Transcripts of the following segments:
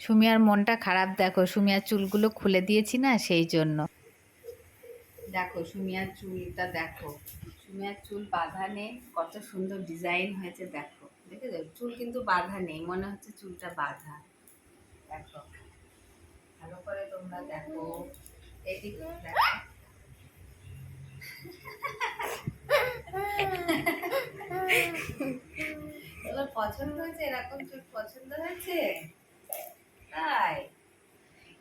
সুমিয়ার মনটা খারাপ, দেখো সুমিয়ার চুলগুলো খুলে দিয়েছি না সেই জন্য। দেখো সুমিয়ার চুলটা দেখো, সুমিয়ার চুল বাঁধা নেই, কত সুন্দর ডিজাইন হয়েছে, দেখো। দেখে চুল কিন্তু বাঁধা নেই, মনে হচ্ছে চুলটা বাঁধা। দেখো, ভালো করে তোমরা দেখো। এদিকে দেখো। এবার পছন্দ হয়েছে? এরকম চুল পছন্দ হয়েছে? তাই?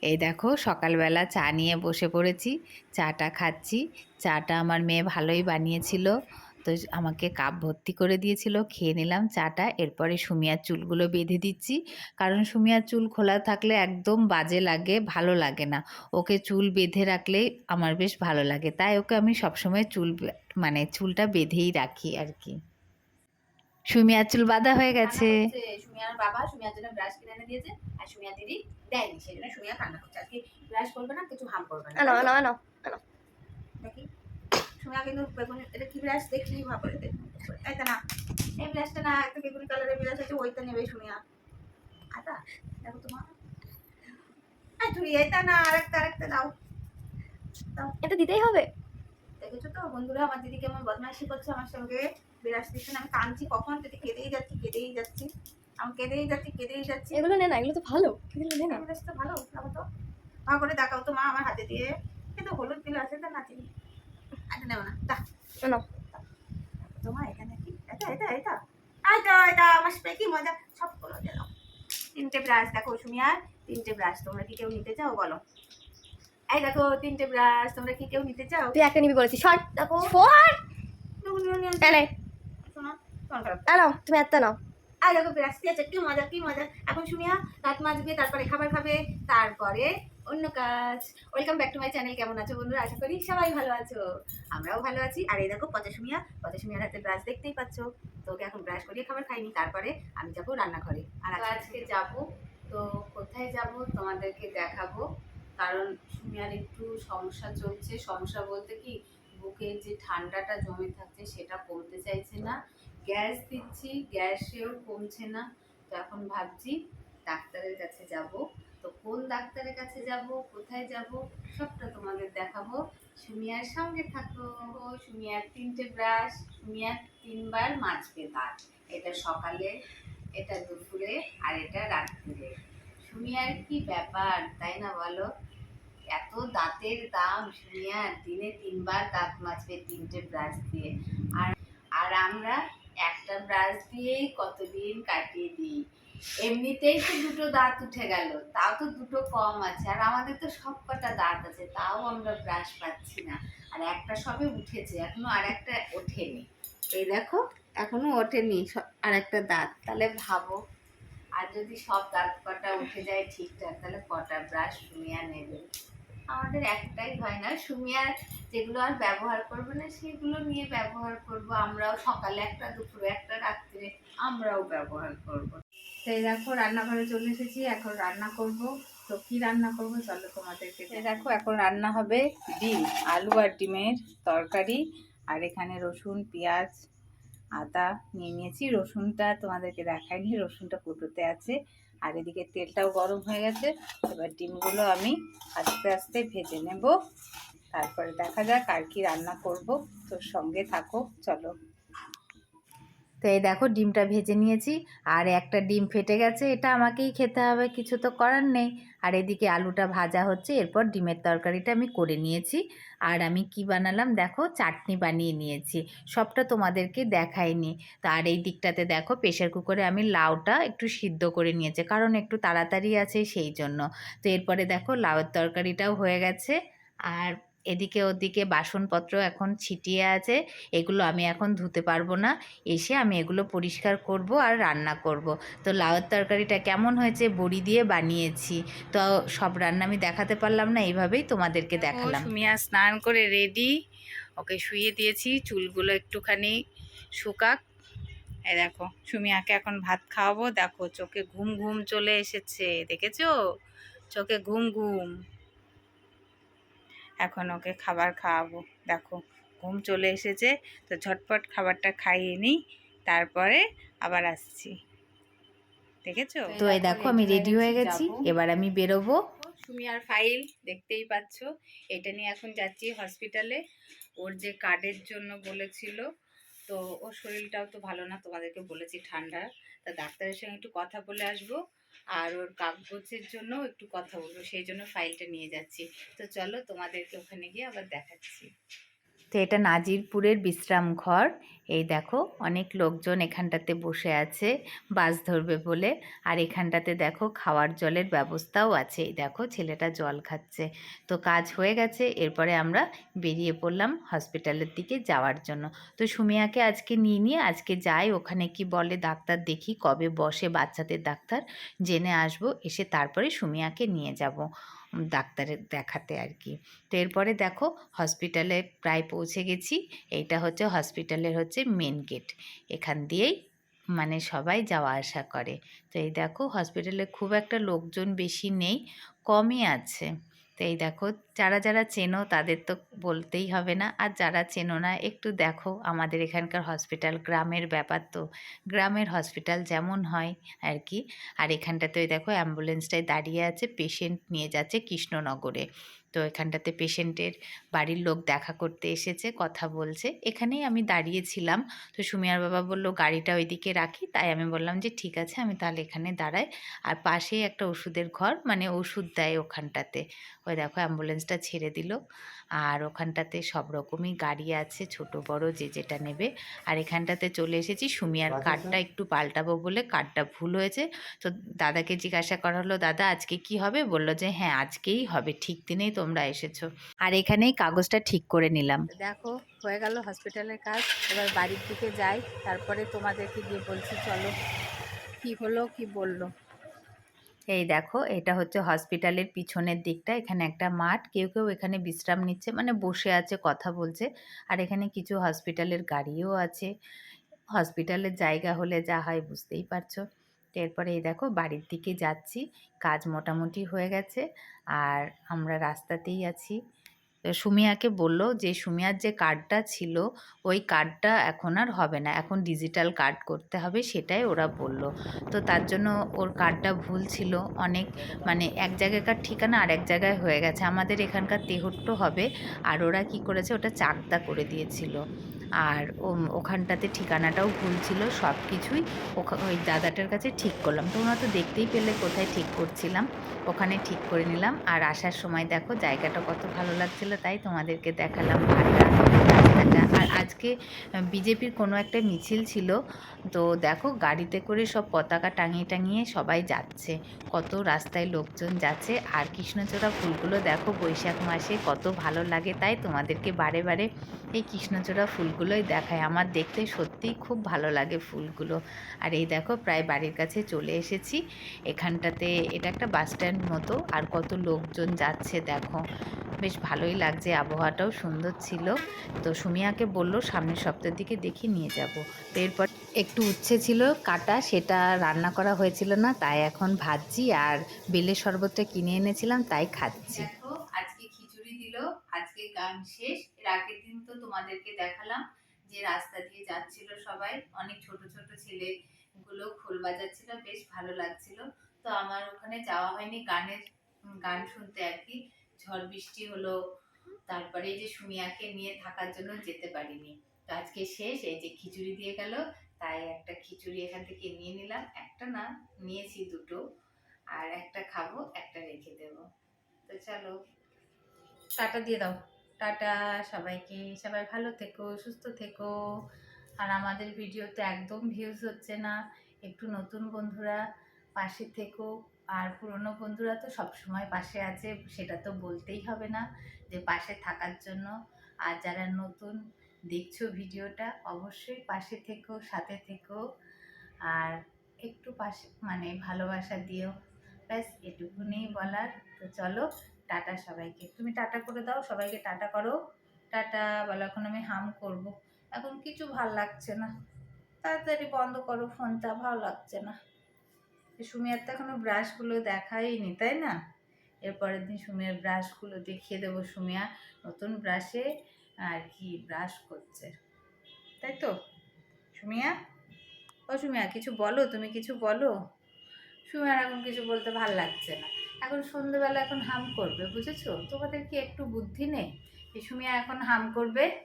এই দেখো, সকালবেলা চা নিয়ে বসে পড়েছি, চাটা খাচ্ছি। চাটা আমার মেয়ে ভালোই বানিয়েছিল, তো আমাকে কাপ ভর্তি করে দিয়েছিল, খেয়ে নিলাম চাটা। এরপরে সুমিয়ার চুলগুলো বেঁধে দিচ্ছি, কারণ সুমিয়ার চুল খোলা থাকলে একদম বাজে লাগে, ভালো লাগে না। ওকে চুল বেঁধে রাখলে আমার বেশ ভালো লাগে, তাই ওকে আমি সবসময় চুল মানে চুলটা বেঁধেই রাখি আর কি। সুমিয়ার চুল বাঁধা হয়ে গেছে। সুমিয়ার বাবা সুমিয়ার জন্য ব্রাশ কিনে এনে দিয়েছে আর সুমিয়া দিদি দেয়নি সেই জন্য সুমিয়া কান্না করছে। আজকে ব্রাশ করবে না কিছু হাম করবে না। আনো আনো আনো দেখি। সুমিয়া কিন্তু বেগুনি এটা কি ব্রাশ দেখি ভাবে এইটা না এই ব্রাশটা না একটা বেগুনি কালারের ব্রাশ আছে ওইটা নেবে সুমিয়া। আটা দেখো তোমার। এই তুই এটা না আরেকটা আরেকটা দাও। এটা দিতেই হবে। দেখেছ তো বন্ধুরা আমার দিদি কেমন বদমাইশি করছে আমার সঙ্গে। বিরাজ না আমি কাঁদছি কখন থেকে কেঁদেই যাচ্ছি কেঁদেই যাচ্ছি। আমি কেঁদেই যাচ্ছি কেঁদেই যাচ্ছি। এগুলো নে না এগুলো তো ভালো। এগুলো নে না। তো ভালো লাগাও তো। ভালো করে দেখাও তো মা আমার হাতে দিয়ে। কিন্তু হলুদ দিল আছে তা নাচি আচ্ছা নেব না দা নাও। তোমার এখানে কি? এটা এটা এটা। এটা এটা আমার স্প্রে কি মজা? সব করে তিনটে ব্রাশ দেখো সুমিয়ার তিনটে ব্রাশ তোমরা কি কেউ নিতে চাও বলো। এই দেখো তিনটে ব্রাশ তোমরা কি কেউ নিতে চাও? তুই একটা নিবি বলেছিস শর্ট। দেখো। শর্ট? নুন আনো তুমি একটা নাও। আর দেখো বিরাশি আছে কি মজা কি মজা। এখন শুনিয়া দাঁত মাজবে তারপরে খাবার খাবে তারপরে অন্য কাজ। Welcome back to my channel কেমন আছো বন্ধুরা? আশা করি সবাই ভালো আছো। আমরাও ভালো আছি। আর এই দেখো পচা সুমিয়া পচা সুমিয়ার হাতে ব্রাশ দেখতেই পাচ্ছ। তো ওকে এখন ব্রাশ করিয়ে খাবার খাইনি তারপরে আমি যাব রান্নাঘরে। আর আজকে যাব তো কোথায় যাব তোমাদেরকে দেখাবো। কারণ সুমিয়ার একটু সমস্যা চলছে। সমস্যা বলতে কি বুকের যে ঠান্ডাটা জমে থাকছে সেটা কমতে চাইছে না। গ্যাস দিচ্ছি, গ্যাসেও কমছে না। তো এখন ভাবছি ডাক্তারের কাছে যাব। তো কোন ডাক্তারের কাছে যাব, কোথায় যাব, সবটা তোমাদের দেখাবো। সুমিয়ার সঙ্গে থাকো সুমিয়ার তিনটে ব্রাশ সুমিয়ার তিনবার মাজবে দাঁত এটা সকালে, এটা দুপুরে, আর এটা রাত্রিরে। সুমিয়ার কি ব্যাপার, তাই না বলো? এত দাঁতের দাম সুমিয়ার দিনে তিনবার দাঁত মাজবে তিনটে ব্রাশ দিয়ে। আর আর আমরা একটা ব্রাশ দিয়েই কতদিন কাটিয়ে দিই। এমনিতেই তো দুটো দাঁত উঠে গেল, তাও তো দুটো কম আছে। আর আমাদের তো সব কটা দাঁত আছে, তাও আমরা ব্রাশ পাচ্ছি না। আর একটা সবে উঠেছে, এখনও আর একটা ওঠেনি। এই দেখো, এখনও ওঠেনি আর একটা দাঁত। তাহলে ভাবো, আর যদি সব দাঁত কটা উঠে যায় ঠিকঠাক, তাহলে কটা ব্রাশ সুমিয়া নেবে? আমাদের একটাই হয় না। সুমিয়ার যেগুলো আর ব্যবহার করবে না সেগুলো নিয়ে ব্যবহার করব। আমরাও সকালে একটা দুপুরে একটা রাত্রে আমরাও ব্যবহার করব। সেই দেখো রান্নাঘরে চলে এসেছি এখন রান্না করব। তো কি রান্না করব চলো তোমাদেরকে দেখো এখন রান্না হবে ডিম আলু আর ডিমের তরকারি। আর এখানে রসুন পেঁয়াজ আদা নিয়ে নিয়েছি। রসুনটা তোমাদেরকে দেখাইনি রসুনটা কুটোতে আছে। আর এদিকে তেলটাও গরম হয়ে গেছে। এবার ডিমগুলো আমি আস্তে আস্তে ভেজে নেব। তারপরে দেখা যাক আর কি রান্না করব। তোর সঙ্গে থাকো, চলো। তো এই দেখো ডিমটা ভেজে নিয়েছি। আর একটা ডিম ফেটে গেছে, এটা আমাকেই খেতে হবে, কিছু তো করার নেই। আর এদিকে আলুটা ভাজা হচ্ছে, এরপর ডিমের তরকারিটা আমি করে নিয়েছি। আর আমি কি বানালাম দেখো, চাটনি বানিয়ে নিয়েছি। সবটা তোমাদেরকে দেখাইনি। তো আর এই দিকটাতে দেখো প্রেশার কুকারে আমি লাউটা একটু সিদ্ধ করে নিয়েছি, কারণ একটু তাড়াতাড়ি আছে সেই জন্য। তো এরপরে দেখো, লাউয়ের তরকারিটাও হয়ে গেছে। আর এদিকে ওদিকে বাসনপত্র এখন ছিটিয়ে আছে এগুলো আমি এখন ধুতে পারব না। এসে আমি এগুলো পরিষ্কার করব আর রান্না করব। তো লাউয়ের তরকারিটা কেমন হয়েছে বড়ি দিয়ে বানিয়েছি। তো সব রান্না আমি দেখাতে পারলাম না এইভাবেই তোমাদেরকে দেখালাম। সুমিয়া স্নান করে রেডি। ওকে শুয়ে দিয়েছি চুলগুলো একটুখানি শুকাক। এই দেখো সুমিয়াকে এখন ভাত খাওয়াবো। দেখো চোখে ঘুম ঘুম চলে এসেছে দেখেছ? চোখে ঘুম ঘুম। এখন ওকে খাবার খাওয়াবো। দেখো ঘুম চলে এসেছে তো ঝটপট খাবারটা খাইয়ে নিই তারপরে আবার আসছি। দেখেছ? তো এই দেখো, আমি রেডি হয়ে গেছি, এবার আমি বেরোবো। তুমি আর ফাইল দেখতেই পাচ্ছ এটা নিয়ে এখন যাচ্ছি হসপিটালে ওর যে কার্ডের জন্য বলেছিল তো ওর শরীরটাও তো ভালো না, তোমাদেরকে বলেছি ঠান্ডা। তা ডাক্তারের সঙ্গে একটু কথা বলে আসব, আর ওর কাগজের জন্য একটু কথা বলব, সেই জন্য ফাইলটা নিয়ে যাচ্ছি। তো চলো তোমাদেরকে ওখানে গিয়ে আবার দেখাচ্ছি। তো এটা নাজিরপুরের বিশ্রাম ঘর। এই দেখো, অনেক লোকজন এখানটাতে বসে আছে, বাস ধরবে বলে। আর এখানটাতে দেখো, খাওয়ার জলের ব্যবস্থাও আছে। এই দেখো, ছেলেটা জল খাচ্ছে। তো কাজ হয়ে গেছে, এরপরে আমরা বেরিয়ে পড়লাম হসপিটালের দিকে যাওয়ার জন্য। তো সুমিয়াকে আজকে নিয়ে নিয়ে, আজকে যাই, ওখানে কি বলে ডাক্তার দেখি, কবে বসে বাচ্চাদের ডাক্তার, জেনে আসব, এসে তারপরে সুমিয়াকে নিয়ে যাব। ডাক্তারের দেখাতে আর কি। তো এরপরে দেখো হসপিটালে প্রায় পৌঁছে গেছি। এইটা হচ্ছে হসপিটালের হচ্ছে মেন গেট এখান দিয়েই মানে সবাই যাওয়া আসা করে। তো এই দেখো হসপিটালে খুব একটা লোকজন বেশি নেই, কমই আছে। তো এই দেখো, যারা যারা চেনো তাদের তো বলতেই হবে না। আর যারা চেনো না, একটু দেখো আমাদের এখানকার হসপিটাল গ্রামের ব্যাপার তো। গ্রামের হসপিটাল যেমন হয় আর কি। আর এখানটাতে ওই দেখো অ্যাম্বুলেন্সটাই দাঁড়িয়ে আছে পেশেন্ট নিয়ে যাচ্ছে কৃষ্ণনগরে। তো এখানটাতে পেশেন্টের বাড়ির লোক দেখা করতে এসেছে কথা বলছে। এখানেই আমি দাঁড়িয়েছিলাম। তো সুমিয়ার বাবা বলল গাড়িটা ওইদিকে রাখি। তাই আমি বললাম যে ঠিক আছে আমি তাহলে এখানে দাঁড়াই। আর পাশেই একটা ওষুধের ঘর মানে ওষুধ দেয় ওখানটাতে। ওই দেখো অ্যাম্বুলেন্সটা ছেড়ে দিল। আর ওখানটাতে সব রকমই গাড়ি আছে ছোট বড় যে যেটা নেবে। আর এখানটাতে চলে এসেছি সুমিয়ার কার্ডটা একটু পাল্টাবো বলে কার্ডটা ভুল হয়েছে। তো দাদাকে জিজ্ঞাসা করা হলো দাদা আজকে কি হবে? বলল যে হ্যাঁ আজকেই হবে ঠিক দিনেই তোমরা এসেছ। আর এখানেই কাগজটা ঠিক করে নিলাম। দেখো হয়ে গেল হসপিটালের কাজ। এবার বাড়ির দিকে যাই। তারপরে তোমাদেরকে গিয়ে বলছি চলো কি হলো কি বলল। এই দেখো এটা হচ্ছে হসপিটালের পিছনের দিকটা। এখানে একটা মাঠ। কেউ কেউ এখানে বিশ্রাম নিচ্ছে মানে বসে আছে কথা বলছে। আর এখানে কিছু হসপিটালের গাড়িও আছে। হসপিটালের জায়গা হলে যা হয় বুঝতেই পারছ। এরপরে এই দেখো বাড়ির দিকে যাচ্ছি, কাজ মোটামুটি হয়ে গেছে, আর আমরা রাস্তাতেই আছি। সুমিয়াকে বলল যে সুমিয়ার যে কার্ডটা ছিল, ওই কার্ডটা এখন আর হবে না, এখন ডিজিটাল কার্ড করতে হবে সেটাই ওরা বলল। তো তার জন্য ওর কার্ডটা ভুল ছিল, অনেক মানে এক জায়গাকার ঠিকানা আর এক জায়গায় হয়ে গেছে। আমাদের এখানকার তেহট্ট হবে, আর ওরা কি করেছে, ওটা চাকদা করে দিয়েছিল। আর ওখানটাতে ঠিকানাটাও ভুল ছিল, সব কিছুই ওই দাদাটার কাছে ঠিক করলাম। তোমরা তো দেখতেই পেলে কোথায় ঠিক করছিলাম। ওখানে ঠিক করে নিলাম। আর আসার সময় দেখো, জায়গাটা কত ভালো লাগছিল, তাই তোমাদেরকে দেখালাম। ভাড়া আর আজকে বিজেপির কোনো একটা মিছিল ছিল। তো দেখো গাড়িতে করে সব পতাকা টাঙিয়ে টাঙিয়ে সবাই যাচ্ছে। কত রাস্তায় লোকজন যাচ্ছে। আর কৃষ্ণচূড়া ফুলগুলো দেখো বৈশাখ মাসে কত ভালো লাগে তাই তোমাদেরকে বারে বারে এই কৃষ্ণচূড়া ফুলগুলোই দেখায় আমার দেখতে সত্যিই খুব ভালো লাগে ফুলগুলো। আর এই দেখো প্রায় বাড়ির কাছে চলে এসেছি। এখানটাতে এটা একটা বাস স্ট্যান্ড মতো। আর কত লোকজন যাচ্ছে দেখো। বেশ ভালোই লাগছে, আবহাওয়াটাও সুন্দর ছিল। তো সুমিয়াকে বলল, সামনের সপ্তাহের দিকে দেখি নিয়ে যাব। এরপর একটু উচ্ছে ছিল কাটা, সেটা রান্না করা হয়েছিল না, তাই এখন ভাজছি আর বেলের শরবতটা কিনে এনেছিলাম, তাই খাচ্ছি। আজকে খিচুড়ি দিল, আজকে গান শেষ। এর আগের দিন তো তোমাদেরকে দেখালাম যে রাস্তা দিয়ে যাচ্ছিল সবাই, অনেক ছোট ছোট ছেলে গুলো খোল বাজাচ্ছিল, বেশ ভালো লাগছিল। তো আমার ওখানে যাওয়া হয়নি, গানের গান শুনতে আর কি। ঝড় বৃষ্টি হলো, তারপরে যে সুমিয়াকে নিয়ে থাকার জন্য যেতে পারিনি। তো আজকে শেষ, এই যে খিচুড়ি দিয়ে গেল, তাই একটা খিচুড়ি এখান থেকে নিয়ে নিলাম। একটা না, নিয়েছি দুটো। আর একটা খাব, একটা রেখে দেবো। তো চলো। টাটা দিয়ে দাও। টাটা সবাইকে। সবাই ভালো থেকো, সুস্থ থেকো। আর আমাদের ভিডিওতে একদম ভিউজ হচ্ছে না। একটু নতুন বন্ধুরা পাশে থেকো। আর পুরনো বন্ধুরা তো সবসময় পাশে আছে, সেটা তো বলতেই হবে না যে পাশে থাকার জন্য। আর যারা নতুন দেখছ ভিডিওটা, অবশ্যই পাশে থেকো, সাথে থেকো। আর একটু পাশে মানে ভালোবাসা দিও। ব্যাস, এটুকুনি বলার। তো চলো, টাটা সবাইকে। তুমি টাটা করে দাও, সবাইকে টাটা করো। টাটা বলো, এখন আমি হাম করব। এখন কিছু ভালো লাগছে না। তাড়াতাড়ি বন্ধ করো, ফোনটা, ভালো লাগছে না। সুমিয়ার তো এখনও ব্রাশগুলো দেখাইনি তাই না? এরপরের দিন সুমিয়ার ব্রাশগুলো দেখিয়ে দেবো সুমিয়া নতুন ব্রাশে আর কি ব্রাশ করছে। তাই তো? সুমিয়া? ও সুমিয়া, কিছু বলো? তুমি কিছু বলো? সুমিয়ার এখন কিছু বলতে ভালো লাগছে না। এখন সন্ধ্যেবেলা এখন হাম করবে, বুঝেছ? তোমাদের কি একটু বুদ্ধি নেই? এই সুমিয়া এখন হাম করবে,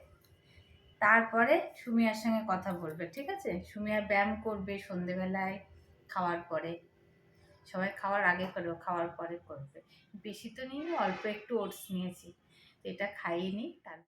তারপরে সুমিয়ার সঙ্গে কথা বলবে, ঠিক আছে? সুমিয়া ব্যায়াম করবে সন্ধেবেলায়। খাওয়ার পরে, সবাই খাওয়ার আগে করবে, খাওয়ার পরে করবে। বেশি তো নিয়ে অল্প একটু ওটস নিয়েছি। এটা খাইয়ে নিই তার